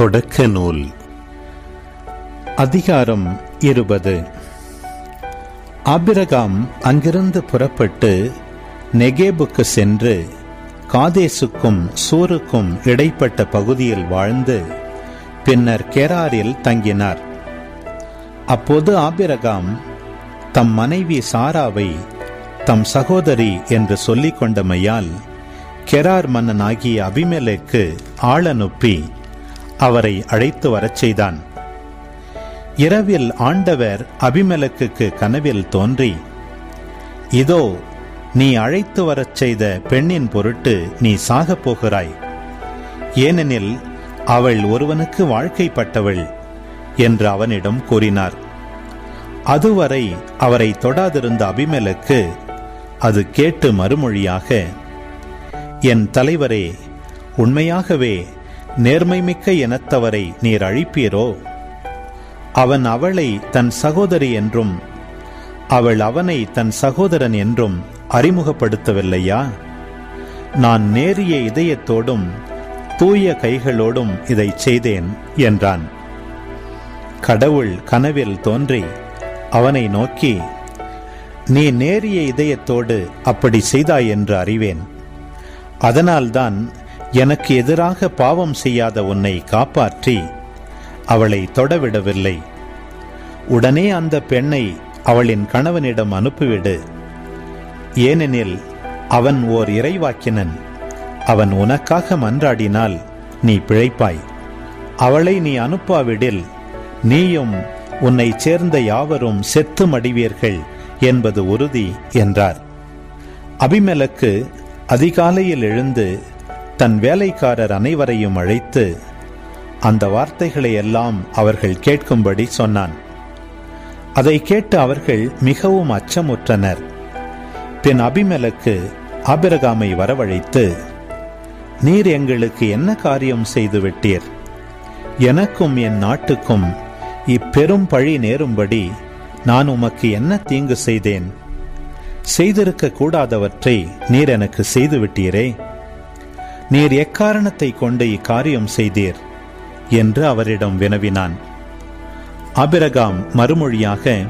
தொடக்க நூல் அதிகாரம் இருபது. ஆபிரகாம் அங்கிருந்து புறப்பட்டு நெகேபுக்கு சென்று காதேசுக்கும் சூருக்கும் இடைப்பட்ட பகுதியில் வாழ்ந்து பின்னர் கெராரில் தங்கினார். அப்போது ஆபிரகாம் தம் மனைவி சாராவை தம் சகோதரி என்று சொல்லிக் கொண்டமையால் கெரார் மன்னனாகிய அபிமெலேக்கு ஆள் அனுப்பி அவரை அழைத்து வரச் செய்தான். இரவில் ஆண்டவர் அபிமெலக்குக்கு கனவில் தோன்றி இதோ நீ அழைத்து வரச் செய்த பெண்ணின் பொருட்டு நீ சாகப் போகிறாய். ஏனெனில் அவள் ஒருவனுக்கு வாழ்க்கைப்பட்டவள் என்று அவனிடம் கூறினார். அதுவரை அவரை தொடாதிருந்த அபிமெலக்கு அது கேட்டு மறுமொழியாக என் தலைவரே உண்மையாகவே நேர்மைமிக்க இனத்தவரை நீர் அழிப்பீரோ? அவன் அவளை தன் சகோதரி என்றும் அவள் அவனை தன் சகோதரன் என்றும் அறிமுகப்படுத்தவில்லையா? நான் நேரிய இதயத்தோடும் தூய கைகளோடும் இதை செய்தேன் என்றான். கடவுள் கனவில் தோன்றி அவனை நோக்கி நீ நேரிய இதயத்தோடு அப்படி செய்தாய் என்று அறிவேன். அதனால்தான் எனக்கு எதிராக பாவம் செய்யாத உன்னை காப்பாற்றி அவளை தொடவிடவில்லை. உடனே அந்த பெண்ணை அவளின் கணவனிடம் அனுப்பிவிடு. ஏனெனில் அவன் ஓர் இறைவாக்கினன். அவன் உனக்காக மன்றாடினால் நீ பிழைப்பாய். அவளை நீ அனுப்பாவிடில் நீயும் உன்னை சேர்ந்த யாவரும் செத்து மடிவீர்கள் என்பது உறுதி என்றார். அபிமலக்கு அதிகாலையில் எழுந்து தன் வேலைக்காரர் அனைவரையும் அழைத்து அந்த வார்த்தைகளை எல்லாம் அவர்கள் கேட்கும்படி சொன்னான். அதை கேட்டு அவர்கள் மிகவும் அச்சமுற்றனர். பின் அபிமலக்கு ஆபிரகாமை வரவழைத்து நீர் எங்களுக்கு என்ன காரியம் செய்து விட்டீர் எனக்கும் என் நாட்டுக்கும் இப்பெரும் பழி நேரும்படி நான் உமக்கு என்ன தீங்கு செய்தேன்? செய்திருக்க கூடாதவற்றை நீர் எனக்கு செய்து விட்டீரே நீர் எக்காரணத்தை கொண்டு இக்காரியம் செய்தீர்? என்று அவரிடம் வினவினான். அபிரகாம் மறுமொழியாக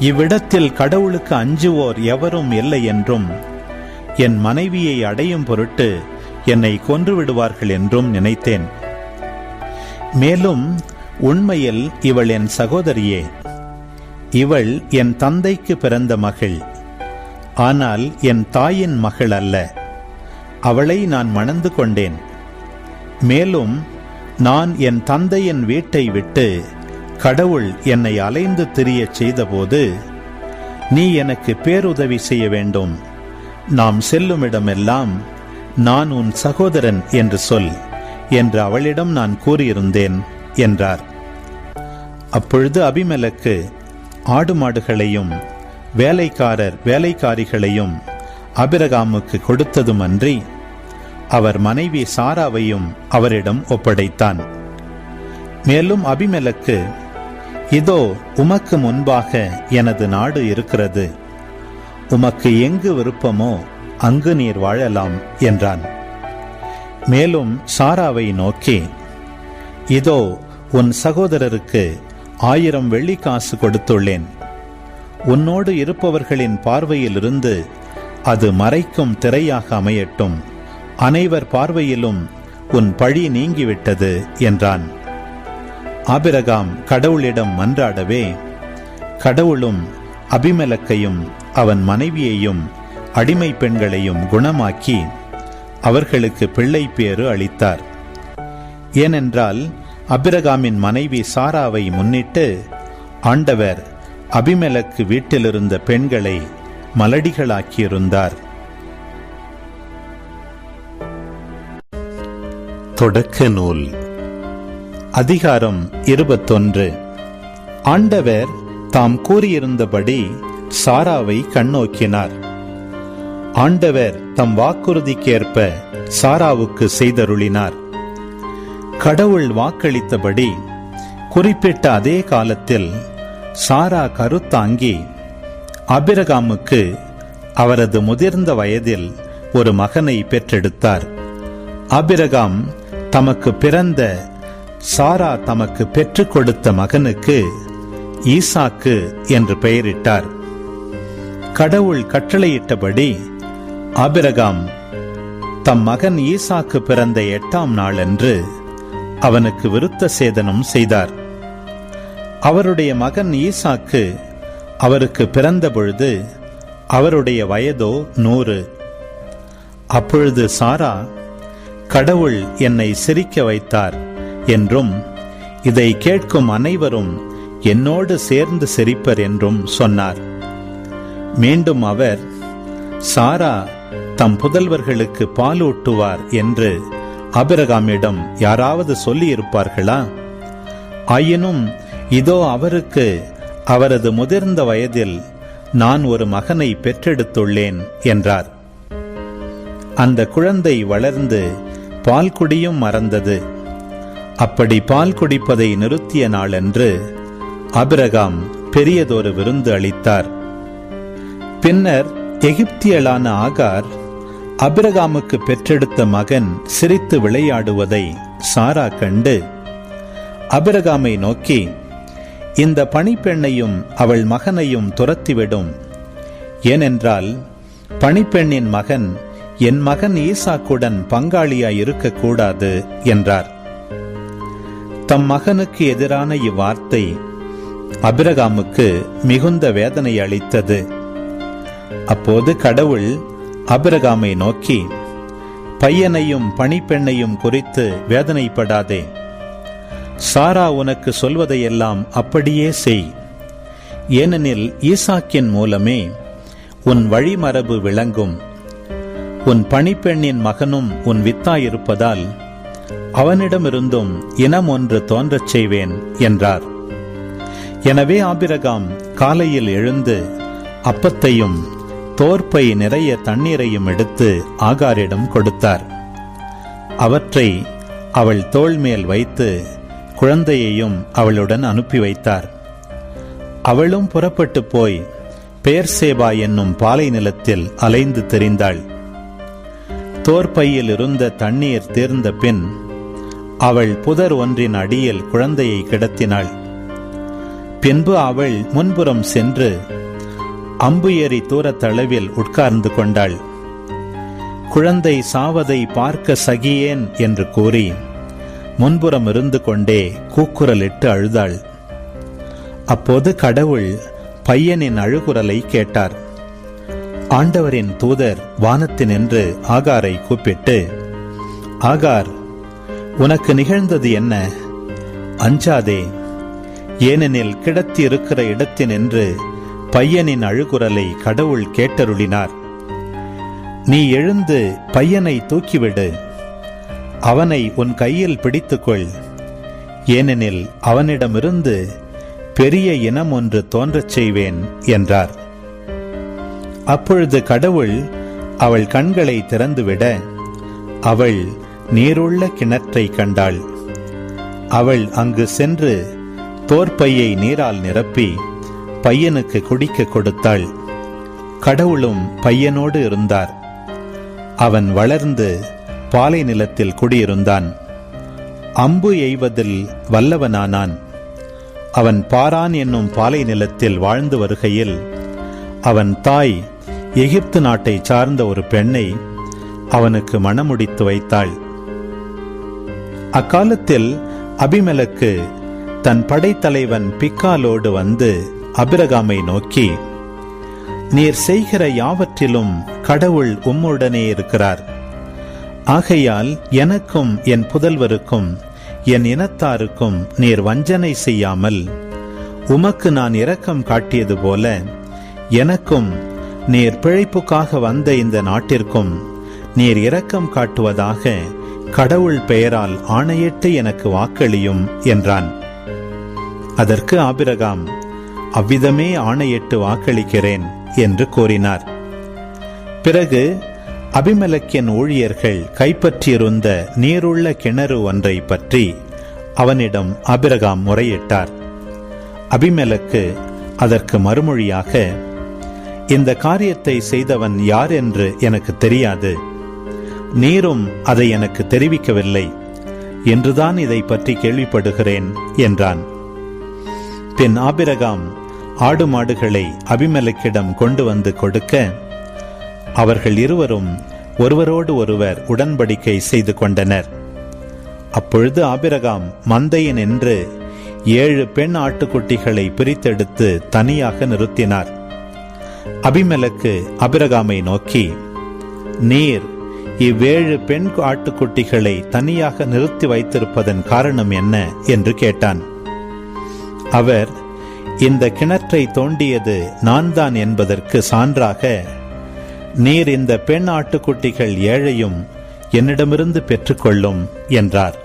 இவ்விடத்தில் கடவுளுக்கு அஞ்சுவோர் எவரும் இல்லை என்றும் என் மனைவியை அடையும் பொருட்டு என்னை கொன்று விடுவார்கள் என்றும் நினைத்தேன். மேலும் உண்மையில் இவள் என் சகோதரியே. இவள் என் தந்தைக்கு பிறந்த மகள். ஆனால் என் தாயின் மகள் அல்ல. அவளை நான் மணந்து கொண்டேன். மேலும் நான் என் தந்தையின் வீட்டை விட்டு கடவுள் என்னை அலைந்து திரியச் செய்தபோது நீ எனக்கு பேருதவி செய்ய வேண்டும். நாம் செல்லுமிடமெல்லாம் நான் உன் சகோதரன் என்று சொல் என்று அவளிடம் நான் கூறியிருந்தேன் என்றார். அப்பொழுது அபிமலக்கு ஆடு மாடுகளையும் வேலைக்காரர் வேலைக்காரிகளையும் அபிரகாமுக்கு கொடுத்ததுமன்றி அவர் மனைவி சாராவையும் அவரிடம் ஒப்படைத்தான். மேலும் அபிமெலக்கு இதோ உமக்கு முன்பாக எனது நாடு இருக்கிறது. உமக்கு எங்கு விருப்பமோ அங்கு நீர் வாழலாம் என்றான். மேலும் சாராவை நோக்கி இதோ உன் சகோதரருக்கு ஆயிரம் வெள்ளிக்காசு கொடுத்துள்ளேன். உன்னோடு இருப்பவர்களின் பார்வையிலிருந்து அது மறைக்கும் திரையாக அமையட்டும். அனைவர் பார்வையிலும் உன் பழி நீங்கிவிட்டது என்றான். ஆபிரகாம் கடவுளிடம் மன்றாடவே கடவுளும் அபிமெலக்கையும் அவன் மனைவியையும் அடிமை பெண்களையும் குணமாக்கி அவர்களுக்கு பிள்ளை பேறு அளித்தார். ஏனென்றால் அபிரகாமின் மனைவி சாராவை முன்னிட்டு ஆண்டவர் அபிமெலக்கு வீட்டிலிருந்த பெண்களை மலடிகளாக்கியிருந்தார். தொடக்க நூல். அதிகாரம் இருபத்தொன்று. ஆண்டவர் தாம் கூறியிருந்தபடி சாராவை கண்ணோக்கினார். ஆண்டவர் தம் வாக்குறுதிக்கேற்ப சாராவுக்கு செய்தருளினார். கடவுள் வாக்களித்தபடி குறிப்பிட்ட அதே காலத்தில் சாரா கருத்தாங்கி அபிரகாமுக்கு அவரது முதிர்ந்த வயதில் ஒரு மகனை பெற்றெடுத்தார். அபிரகாம் தமக்கு பிறந்த சாரா தமக்கு பெற்றுக் கொடுத்த மகனுக்கு ஈசாக்கு என்று பெயரிட்டார். கடவுள் கட்டளையிட்டபடி ஆபிரகாம் தம் மகன் ஈசாக்கு பிறந்த எட்டாம் நாளன்று அவனுக்கு விருத்த சேதனம் செய்தார். அவருடைய மகன் ஈசாக்கு அவருக்கு பிறந்த பொழுது அவருடைய வயதோ நூறு. அப்பொழுது சாரா கடவுள் என்னை சிரிக்க வைத்தார் என்றும் இதை கேட்கும் அனைவரும் என்னோடு சேர்ந்து சிரிப்பர் என்றும் சொன்னார். மீண்டும் அவர் சாரா தம் புதல்வர்களுக்கு பாலூட்டுவார் என்று அபிரகாமிடம் யாராவது சொல்லியிருப்பார்களா? ஆயினும் இதோ அவருக்கு அவரது முதிர்ந்த வயதில் நான் ஒரு மகனை பெற்றெடுத்துள்ளேன் என்றார். அந்த குழந்தை வளர்ந்து பால் குடியும் மறந்தது. அப்படி பால் குடிப்பதை நிறுத்திய நாளன்று அபிரகாம் பெரியதொரு விருந்து அளித்தார். பின்னர் எகிப்தியலான ஆகார் அபிரகாமுக்கு பெற்றெடுத்த மகன் சிரித்து விளையாடுவதை சாரா கண்டு அபிரகாமை நோக்கி இந்த பணிப்பெண்ணையும் அவள் மகனையும் துரத்திவிடும். ஏனென்றால் பணிப்பெண்ணின் மகன் என் மகன் ஈசாக்குடன் பங்காளியாய் இருக்கக்கூடாது என்றார். தம் மகனுக்கு எதிரான இவ்வார்த்தை அபிரகாமுக்கு மிகுந்த வேதனை அளித்தது. அப்போது கடவுள் அபிரகாமை நோக்கி பையனையும் பணிப்பெண்ணையும் குறித்து வேதனைப்படாதே. சாரா உனக்கு சொல்வதையெல்லாம் அப்படியே செய். ஏனெனில் ஈசாக்கின் மூலமே உன் வழிமரபு விளங்கும். உன் பணிப்பெண்ணின் மகனும் உன் வித்தாயிருப்பதால் அவனிடமிருந்தும் இனம் ஒன்று தோன்றச் செய்வேன் என்றார். எனவே ஆபிரகாம் காலையில் எழுந்து அப்பத்தையும் தோற்பை நிறைய தண்ணீரையும் எடுத்து ஆகாரிடம் கொடுத்தார். அவற்றை அவள் தோள் மேல் வைத்து குழந்தையையும் அவளுடன் அனுப்பி வைத்தார். அவளும் புறப்பட்டு போய் பேர்சேபா என்னும் பாலை நிலத்தில் அலைந்து தெரிந்தாள். தோற்பையில் இருந்த தண்ணீர் தீர்ந்த பின் அவள் புதர் ஒன்றின் அடியில் குழந்தையை கிடத்தினாள். பின்பு அவள் முன்புறம் சென்று அம்பு ஏறி தூரத்தளவில் உட்கார்ந்து கொண்டாள். குழந்தை சாவதை பார்க்க சகியேன் என்று கூறி முன்புறம் இருந்து கொண்டே கூக்குரலிட்டு அழுதாள். அப்போது கடவுள் பையனின் அழுகுரலை கேட்டார். ஆண்டவரின் தூதர் வானத்தினின்று ஆகாரை கூப்பிட்டு ஆகார் உனக்கு நிகழ்ந்தது என்ன? அஞ்சாதே. ஏனெனில் கிடத்தி இருக்கிற இடத்தினின்று பையனின் அழுகுரலை கடவுள் கேட்டருளினார். நீ எழுந்து பையனை தூக்கிவிடு. அவனை உன் கையில் பிடித்துக்கொள். ஏனெனில் அவனிடமிருந்து பெரிய இனம் ஒன்று தோன்றச் செய்வேன் என்றார். அப்பொழுது கடவுள் அவள் கண்களை திறந்துவிட அவள் நீருள்ள கிணற்றை கண்டாள். அவள் அங்கு சென்று தோற்பையை நீரால் நிரப்பி பையனுக்கு குடிக்க கொடுத்தாள். கடவுளும் பையனோடு இருந்தார். அவன் வளர்ந்து பாலை நிலத்தில் குடியிருந்தான். அம்பு எய்வதில் வல்லவனானான். அவன் பாரான் என்னும் பாலை நிலத்தில் வாழ்ந்து வருகையில் அவன் தாய் எகிப்து நாட்டை சார்ந்த ஒரு பெண்ணை அவனுக்கு மணமுடித்து வைத்தாள். அக்காலத்தில் அபிமலக்கு தன் படைத்தலைவன் பிக்காலோடு வந்து அபிரகாமை நோக்கி நீர் செய்கிற யாவற்றிலும் கடவுள் உம்முடனே இருக்கிறார். ஆகையால் எனக்கும் என் புதல்வருக்கும் என் இனத்தாருக்கும் நீர் வஞ்சனை செய்யாமல் உமக்கு நான் இரக்கம் காட்டியது போல எனக்கும் நீர் பிழைப்புக்காக வந்த இந்த நாட்டிற்கும் நீர் இரக்கம் காட்டுவதாக கடவுள் பெயரால் ஆணையிட்டு எனக்கு வாக்களியும் என்றான். அதற்கு ஆபிரகாம் அவ்விதமே ஆணையிட்டு வாக்களிக்கிறேன் என்று கூறினார். பிறகு அபிமலக்கின் ஊழியர்கள் கைப்பற்றியிருந்த நீருள்ள கிணறு ஒன்றை பற்றி அவனிடம் அபிரகாம் முறையிட்டார். அபிமலக்கு அதற்கு மறுமொழியாக இந்த காரியத்தை செய்தவன் யார் என்று எனக்கு தெரியாது. நீரும் அதை எனக்கு தெரிவிக்கவில்லை. என்றுதான் இதை பற்றி கேள்விப்படுகிறேன் என்றான். பின் ஆபிரகாம் ஆடு மாடுகளை அபிமெலக்கிடம் கொண்டு வந்து கொடுக்க அவர்கள் இருவரும் ஒருவரோடு ஒருவர் உடன்படிக்கை செய்து கொண்டனர். அப்பொழுது ஆபிரகாம் மந்தையன் என்று ஏழு பெண் ஆட்டுக்குட்டிகளை பிரித்தெடுத்து தனியாக நிறுத்தினார். அபிமலக்கு அபிரகாமை நோக்கி நீர் இவ்வேழு பெண் ஆட்டுக்குட்டிகளை தனியாக நிறுத்தி வைத்திருப்பதன் காரணம் என்ன? என்று கேட்டான். அவர் இந்த கிணற்றை தோண்டியது நான் தான் என்பதற்கு சான்றாக நீர் இந்த பெண் ஆட்டுக்குட்டிகள் ஏழையும் என்னிடமிருந்து பெற்றுக்கொள்ளும் என்றார்.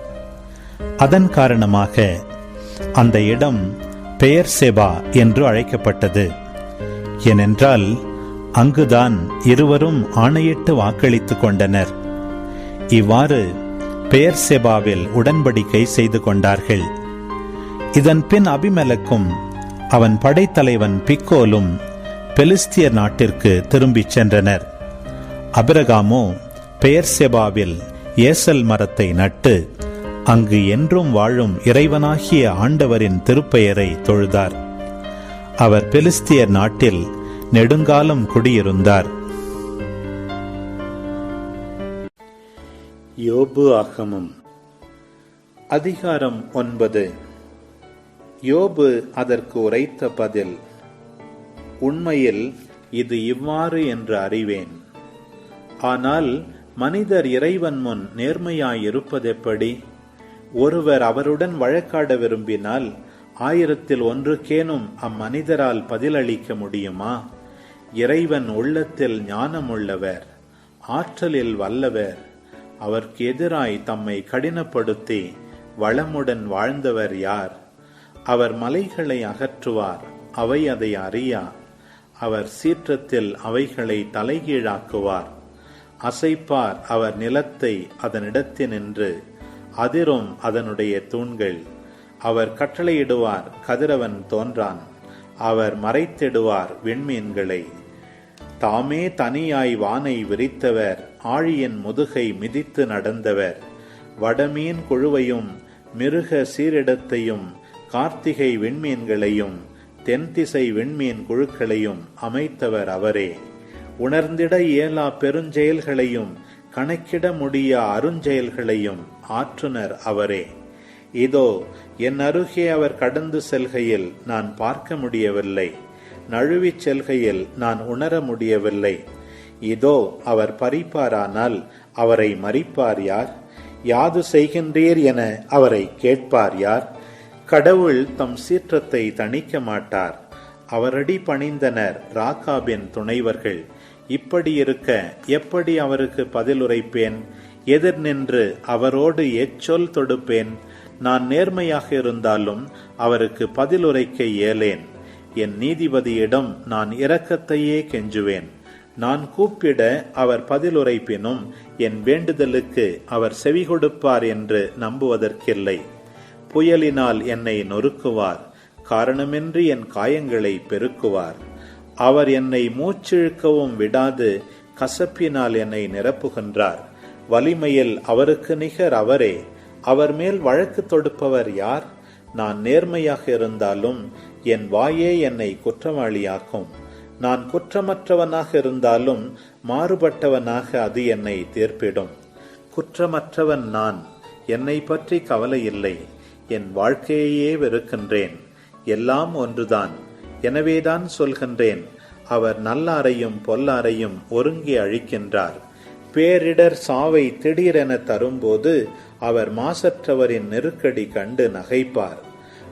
அதன் காரணமாக அந்த இடம் பெயர் செபா என்று அழைக்கப்பட்டது. ஏனென்றால் அங்குதான் இருவரும் ஆணையிட்டு வாக்களித்துக் கொண்டனர். இவ்வாறு பெயர் செபாவில் உடன்படிக்கை செய்து கொண்டார்கள். இதன் பின் அபிமலக்கும் அவன் படைத்தலைவன் பிக்கோலும் பெலிஸ்தியர் நாட்டிற்கு திரும்பிச் சென்றனர். அபிரகாமோ பெயர்செபாவில் ஏசல் மரத்தை நட்டு அங்கு என்றும் வாழும் இறைவனாகிய ஆண்டவரின் திருப்பெயரை தொழுதார். அவர் பெலிஸ்தியர் நாட்டில் நெடுங்காலம் குடியிருந்தார். யோபு ஆகமம் அதிகாரம் ஒன்பது. யோபு அதற்கு உரைத்த பதில் உண்மையில் இது இவ்வாறு என்று அறிவேன். ஆனால் மனிதர் இறைவன் முன் நேர்மையாயிருப்பதெப்படி? ஒருவர் அவருடன் வழக்காட விரும்பினால் ஆயிரத்தில் ஒன்றுக்கேனும் அம்மனிதரால் பதிலளிக்க முடியுமா? இறைவன் உள்ளத்தில் ஞானமுள்ளவர் ஆற்றலில் வல்லவர் அவர்க்கு எதிராய் தம்மை கடினப்படுத்தி வளமுடன் வாழ்ந்தவர் யார்? அவர் மலைகளை அகற்றுவார் அவை அதை அறியா? அவர் சீற்றத்தில் அவைகளை தலைகீழாக்குவார். அசைப்பார் அவர் நிலத்தை அதனிடத்தினின்று அதிரும் அதனுடைய தூண்கள். அவர் கட்டளையிடுவார் கதிரவன் தோன்றான். அவர் மறைத்திடுவார் விண்மீன்களை. தாமே தனியாய் வானை விரித்தவர் ஆழியின் முதுகை மிதித்து நடந்தவர். வடமீன் குழுவையும் மிருக சீரிடத்தையும் கார்த்திகை விண்மீன்களையும் தென்திசை விண்மீன் குழுக்களையும் அமைத்தவர் அவரே. உணர்ந்திட இயலா பெருஞ்செயல்களையும் கணக்கிட முடியா அருஞ்செயல்களையும் ஆற்றுனர் அவரே. இதோ என் அருகே அவர் கடந்து செல்கையில் நான் பார்க்க முடியவில்லை. நழுவிச் செல்கையில் நான் உணர முடியவில்லை. இதோ அவர் பறிப்பாரானால் அவரை மறிப்பார் யார்? யாது செய்கின்றீர் என அவரை கேட்பார் யார்? கடவுள் தம் சீற்றத்தை தணிக்க மாட்டார். அவரடி பணிந்தனர் ராகாபின் துணைவர்கள். இப்படி இருக்க எப்படி அவருக்கு பதிலுரைப்பேன் எதிர் நின்று அவரோடு எச்சொல் தொடுப்பேன்? நான் நேர்மையாக இருந்தாலும் அவருக்கு பதிலுரைக்க இயலேன். என் நீதிபதியிடம் நான் இரக்கத்தையே கெஞ்சுவேன். நான் கூப்பிட அவர் பதிலுரைப்பினும் என் வேண்டுதலுக்கு அவர் செவி கொடுப்பார் என்று நம்புவதற்கில்லை. புயலினால் என்னை நொறுக்குவார். காரணமின்றி என் காயங்களை பெருக்குவார். அவர் என்னை மூச்சிழுக்கவும் விடாது கசப்பினால் என்னை நிரப்புகின்றார். வலிமையில் அவருக்கு நிகர் அவரே. அவர் மேல் வழக்கு தொடுப்பவர் யார்? நான் நேர்மையாக இருந்தாலும் என் வாயே என்னை குற்றவாளியாக்கும். நான் குற்றமற்றவனாக இருந்தாலும் மாறுபட்டவனாக அது என்னை தீர்ப்பிடும். குற்றமற்றவன் நான். என்னை பற்றி கவலை இல்லை. என் வாழ்க்கையையே வெறுக்கின்றேன். எல்லாம் ஒன்றுதான். எனவேதான் சொல்கின்றேன் அவர் நல்லாரையும் பொல்லாரையும் ஒருங்கி அழிக்கின்றார். பேரிடர் சாவை திடீரென தரும்போது அவர் மாசற்றவரின் நெருக்கடி கண்டு நகைப்பார்.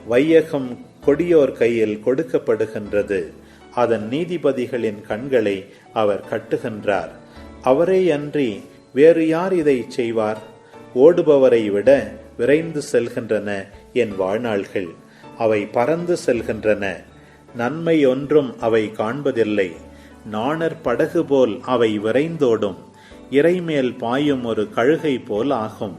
வையகம் கொடியோர் கையில் கொடுக்கப்படுகின்றது. அதன் நீதிபதிகளின் கண்களை அவர் கட்டுகின்றார். அவரே அன்றி வேறு யார் இதை செய்வார்? ஓடுபவரை விட விரைந்து செல்கின்றன என் வாழ்நாள்கள். அவை பறந்து செல்கின்றன. நன்மை ஒன்றும் அவை காண்பதில்லை. நாணர் படகு போல் அவை விரைந்தோடும். இறைமேல் பாயும் ஒரு கழுகை போல் ஆகும்.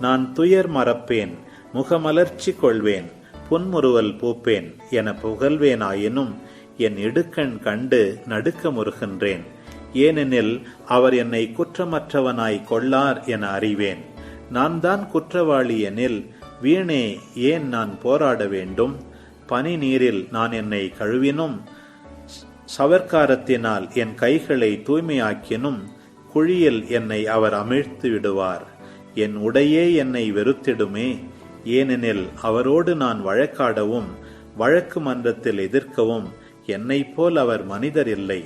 நான் துயர் மறப்பேன். முகமலர்ச்சி கொள்வேன். புன்முறுவல் பூப்பேன் என புகழ்வேனாயினும் என் இடுக்கண் கண்டு நடுக்க முறுகின்றேன். ஏனெனில் அவர் என்னை குற்றமற்றவனாய் கொள்ளார் என அறிவேன். நான் தான் குற்றவாளி எனில் வீணே ஏன் நான் போராட வேண்டும்? பனி நீரில் நான் என்னை கழுவினும் சவர்க்காரத்தினால் என் கைகளை தூய்மையாக்கினும் குழியில் என்னை அவர் அமிழ்த்து விடுவார். என் உடையே என்னை வெறுத்திடுமே. ஏனெனில் அவரோடு நான் வழக்காடவும் வழக்கு மன்றத்தில் எதிர்க்கவும் என்னைப் போல் அவர் மனிதர் இல்லை.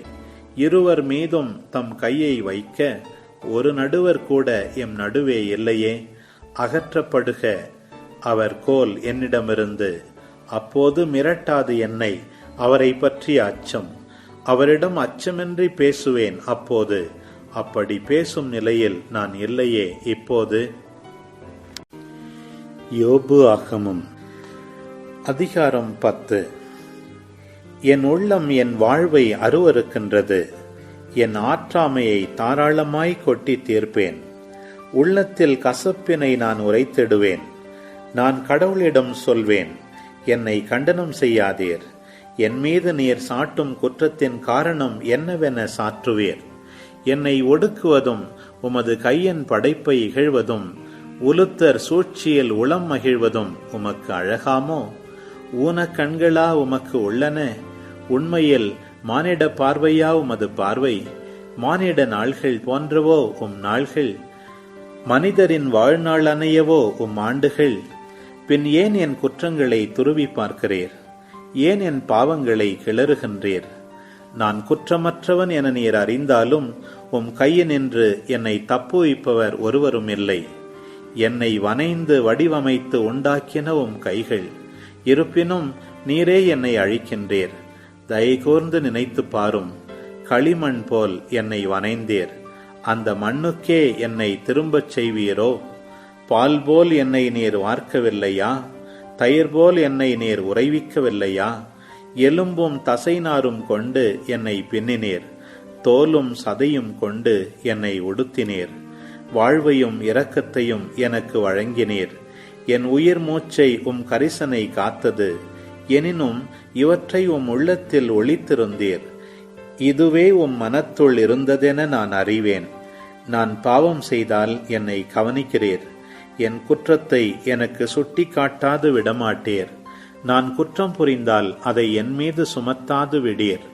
இருவர் மீதும் தம் கையை வைக்க ஒரு நடுவர் கூட எம் நடுவே இல்லையே. அகற்றப்படுக அவர் கோல் என்னிடமிருந்து. அப்போது மிரட்டாது என்னை அவரை பற்றிய அச்சம். அவரிடம் அச்சமின்றி பேசுவேன் அப்போது. அப்படி பேசும் நிலையில் நான் இல்லையே இப்போது. யோபு ஆகமும் அதிகாரம் பத்து. என் உள்ளம் என் வாழ்வை அருவருக்கின்றது என் ஆற்றாமையை தாராளமாய் கொட்டி தீர்ப்பேன். உள்ளத்தில் கசப்பினை நான் உரைத்திடுவேன். நான் கடவுளிடம் சொல்வேன் என்னை கண்டனம் செய்யாதீர். என் மீது நீர் சாட்டும் குற்றத்தின் காரணம் என்னவென சாற்றுவீர். என்னை ஒடுக்குவதும் உமது கையின் படைப்பை இகழ்வதும் உலுத்தர் சூழ்ச்சியில் உளம் மகிழ்வதும் உமக்கு அழகாமோ? ஊன கண்களா உமக்கு உள்ளன? உண்மையில் மானிட பார்வையா உமது பார்வை மானிட நாள்கள் போன்றவோ உம் நாள்கள் மனிதரின் வாழ்நாள் அணையவோ உம் ஆண்டுகள். பின் ஏன் என் குற்றங்களை துருவி பார்க்கிறீர்? ஏன் என் பாவங்களை கிளறுகின்றீர்? நான் குற்றமற்றவன் என நீர் அறிந்தாலும் உம் கையினின்று என்னை தப்புவிப்பவர் ஒருவரும் இல்லை. என்னை வனைந்து வடிவமைத்து உண்டாக்கின உம் கைகள் இருப்பினும் நீரே என்னை அழிக்கின்றீர். தயகூர்ந்து நினைத்து பாரும் களிமண் போல் என்னை வனைந்தீர். அந்த மண்ணுக்கே என்னை திரும்பச் செய்வீரோ? பால் போல் என்னை நீர் வார்க்கவில்லையா? தயிர் போல் என்னை நீர் உறைவிக்கவில்லையா? எலும்பும் தசைநாரும் கொண்டு என்னை பின்னினீர். தோலும் சதையும் கொண்டு என்னை உடுத்தினீர். வாழ்வையும் இரக்கத்தையும் எனக்கு வழங்கினீர். என் உயிர் மூச்சை உம் கரிசனை காத்தது. எனினும் இவற்றை உம் உள்ளத்தில் ஒளித்திருந்தீர். இதுவே உம் மனத்துள் இருந்ததென நான் அறிவேன். நான் பாவம் செய்தால் என்னை கவனிக்கிறீர். என் குற்றத்தை எனக்கு சுட்டி காட்டாது விடமாட்டீர். நான் குற்றம் புரிந்தால் அதை என் மீது சுமத்தாது விடீர்.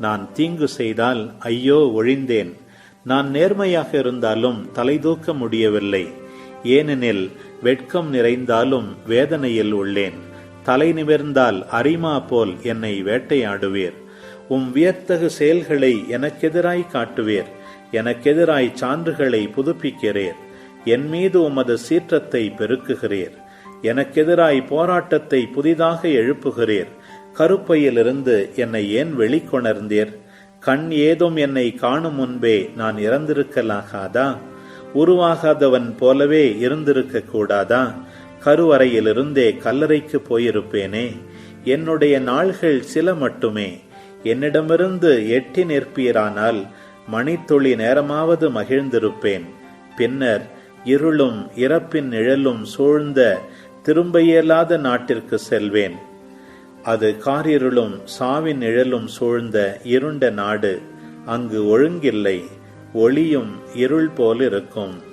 நான் தீங்கு செய்தால் ஐயோ ஒழிந்தேன். நான் நேர்மையாக இருந்தாலும் தலைதூக்க முடியவில்லை. ஏனெனில் வெட்கம் நிறைந்தாலும் வேதனையில் உள்ளேன். தலை நிமிர்ந்தால் அரிமா போல் என்னை வேட்டையாடுவீர். உம் வியத்தகு செயல்களை எனக்கெதிராய் காட்டுவீர். எனக்கெதிராய் சான்றுகளை புதுப்பிக்கிறீர். என் மீது உமது சீற்றத்தை பெருக்குகிறீர். எனக்கெதிராய் போராட்டத்தை புதிதாக எழுப்புகிறீர். கருப்பையிலிருந்து என்னை ஏன் வெளிக்கொணர்ந்தீர்? கண் ஏதும் என்னை காணும் முன்பே நான் இறந்திருக்கலாகாதா? உருவாகாதவன் போலவே இருந்திருக்க கூடாதா கருவறையிலிருந்தே கல்லறைக்கு போயிருப்பேனே. என்னுடைய நாள்கள் சில மட்டுமே. என்னிடமிருந்து எட்டி நிற்பீரானால் மணித்துளி நேரமாவது மகிழ்ந்திருப்பேன். பின்னர் இருளும் இறப்பின் நிழலும் சூழ்ந்த திரும்ப இயலாத நாட்டிற்கு செல்வேன். அது காரிருளும் சாவின் நிழலும் சூழ்ந்த இருண்ட நாடு. அங்கு ஒழுங்கில்லை ஒளியும் இருள் போல் இருக்கும்